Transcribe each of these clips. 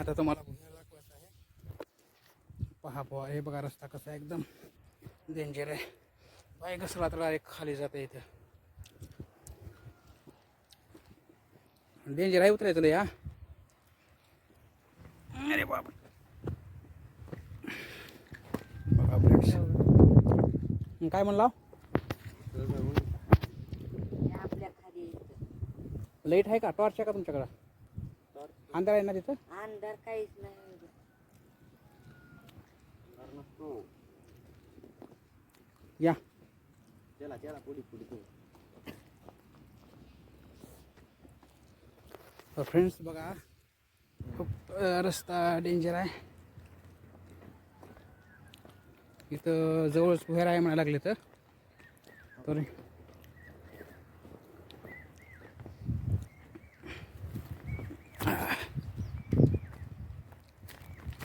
आता तुम्हाला भुयार दाखवायचं आहे. पहा बुवा हे बघा रस्ता कसा आहे एकदम डेंजर आहे. पाय घसरला तर डायरेक्ट खाली जाते इथं. डेंजर आहे उतरायचं लय हा. अरे बाप. बघा फ्रेंड्स काय म्हणला. लाइट आहे का? टॉर्च आहे का तुमच्याकडं? अंधार आहे ना तिथं? अंधार काहीच नाही या. चला चला पुढे पुढे तू. फ्रेंड्स बघा. खूप रस्ता डेंजर आहे. इथं जवळच भुयार आहे म्हणायला लागले तर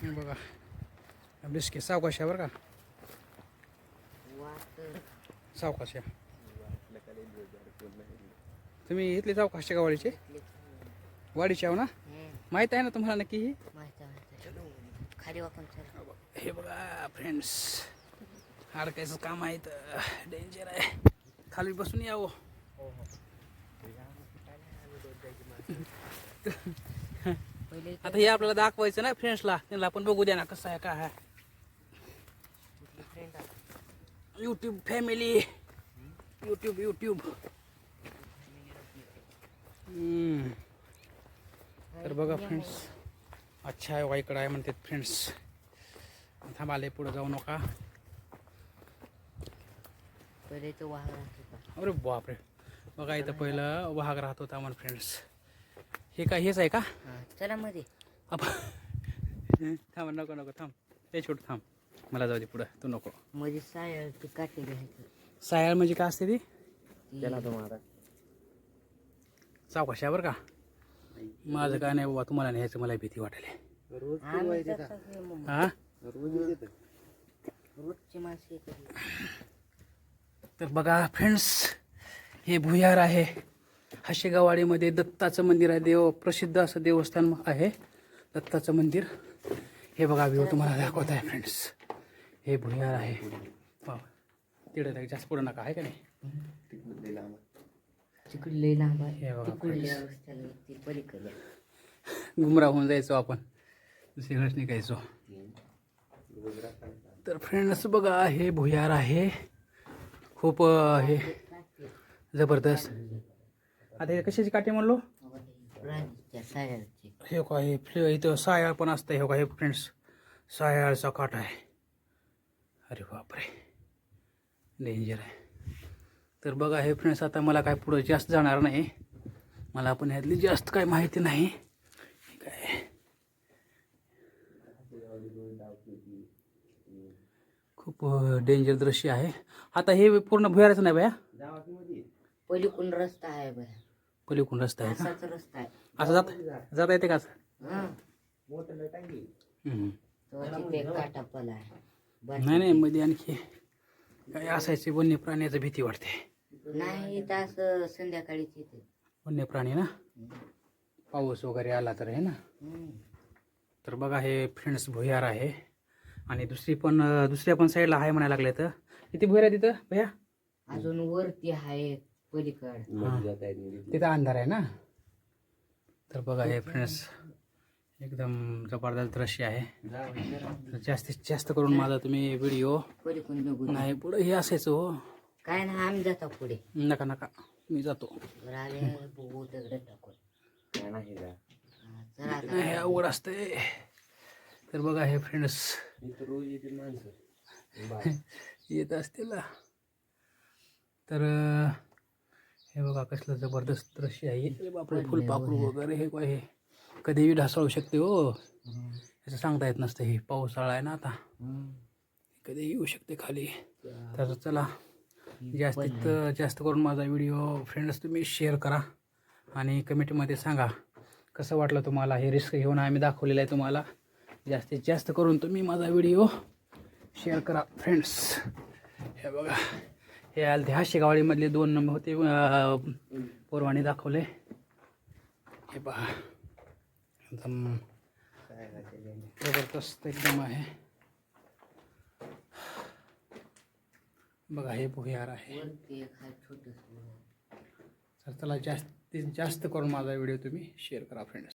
तरी हे बघा बिस्किट सावकाश आहे बरं का? सावकाश आहे तुम्ही इथले सावकाशच्या गावाडीचे वाडीचे? आहो ना? माहीत आहे ना तुम्हाला नक्की ही? माहिती आहे, माहिती आहे. खाली वाकून चल. हे बघा फ्रेंड्स अडकायचं काम आहे तर डेंजर आहे. खाली बसून यावं पहिले आता हे आपल्याला दाखवायचं ना फ्रेंड्सला त्यांना आपण बघू द्या ना कसं आहे काय आहे. आहे. YouTube family YouTube YouTube. तर बघा फ्रेंड्स अच्छा आहे वाईकडं आहे म्हणतात फ्रेंड्स थांबाले पुढं जाऊ नका. पहिले तो वाघ राहत होता. अरे बापरे. बघा इथं पहिलं वाघ राहत होता म्हणून फ्रेंड्स हे काय हेच आहे का? हा, चला मध्ये थांब नको नको थांब. ते छोट थांब. मला जाऊ दे पुढं. तू नको. मध्ये सायळची काठी घ्यायचं. सायाळ म्हणजे काय असते ती? ती- चला तुम्हाला बरं का? माझं काय नाही बाबा तुम्हाला न्यायचं मला भीती मग. हा. तर बघा फ्रेंड्स हे भुयार आहे. हशेगावाडीमध्ये दत्ताचं मंदिर आहे. देव प्रसिद्ध असं देवस्थान आहे. दत्ताचं मंदिर. हे बघा व्ह्यू तुम्हाला दाखवत आहे फ्रेंड्स हे भुयार आहे. वा तिकडे जास्त पुढं नका आहे का नाही? लांब हे बघा गुमरा होऊन जायचो आपण. दुसरीकडेच निघायचो. तर फ्रेंड्स बघा हे भुयार आहे. खूप अं, हे जबरदस्त. आता हे कशाची काठी म्हणलो? हे का हे फ्ले इथं सायाळ पण असतं हे का हे फ्रेंड्स सायाळचा काठ आहे. अरे बापरे डेंजर आहे. तर बघा हे फ्रेंड्स आता मला काय पुढं जास्त जाणार नाही. मला पण ह्यातली जास्त काय माहिती नाही. काय? खूप डेंजर दृश्य आहे. आता हे पूर्ण भुयाराचं नाही बया पलीकडून रस्ता आहे बया पलीकडून रस्ता आहे का असाच रस्ता आहे. असं जात जाता येते का असं? हा. हम्म. तो तिथे नाही नाही मध्ये आणखी काय असायचे वन्य प्राण्याची भीती वाटते. नाही तर असं संध्याकाळीच येते. वन्य प्राणी ना? पाऊस वगैरे आला तर आहे ना. तर बघा हे फ्रेंड्स भुयार आहे. आणि दुसरी पण दुसऱ्या पण साईडला आहे म्हणायला लागले तर. किती भुयार आहे तिथं भैया? अजून वरती आहे पलीकड. तिथं अंधार आहे ना? तर बघा हे फ्रेंड्स एकदम जबरदस्त दृश्य आहे. तर जास्तीत जास्त करून माझा तुम्ही व्हिडिओ पलीकडून बघू नाही पुढे हे असायचं हो. काय ना आम्ही जातो पुढे. नका नका. मी जातो. वर आले बघू दगड टाकून. हा, चला आता. हे अवघड असते तर बघा हे फ्रेंड्स रोज येते माणसं. येत असतील. ना. तर अं, हे बघा कसलं जबरदस्त दृश्य आहे. हे बापरे फुलपाखरू वगैरे हे काय हे? कधीही ढासळू शकते हो. याचं सांगता येत नसतं हे पावसाळा आहे ना आता. कधी येऊ शकते खाली. तर चला जास्तीत जास्त करून माझा व्हिडिओ फ्रेंड्स तुम्ही शेअर करा आणि कमेंटमध्ये सांगा कसं वाटलं तुम्हाला हे रिस्क घेऊन आम्ही दाखवलेलं आहे तुम्हाला. जास्तीत जास्त करून तुम्ही माझा व्हिडिओ शेअर करा फ्रेंड्स. हे बघा. हे आलते हा शेगावळीमधले दोन नंबर होते अं, पोरवाणी दाखवले. हे पहा. एकदम जबरदस्त एकदम आहे. बघा हे भुयार आहे. आहे तर चला जास्तीत जास्त करून माझा व्हिडिओ तुम्ही शेअर करा फ्रेंड्स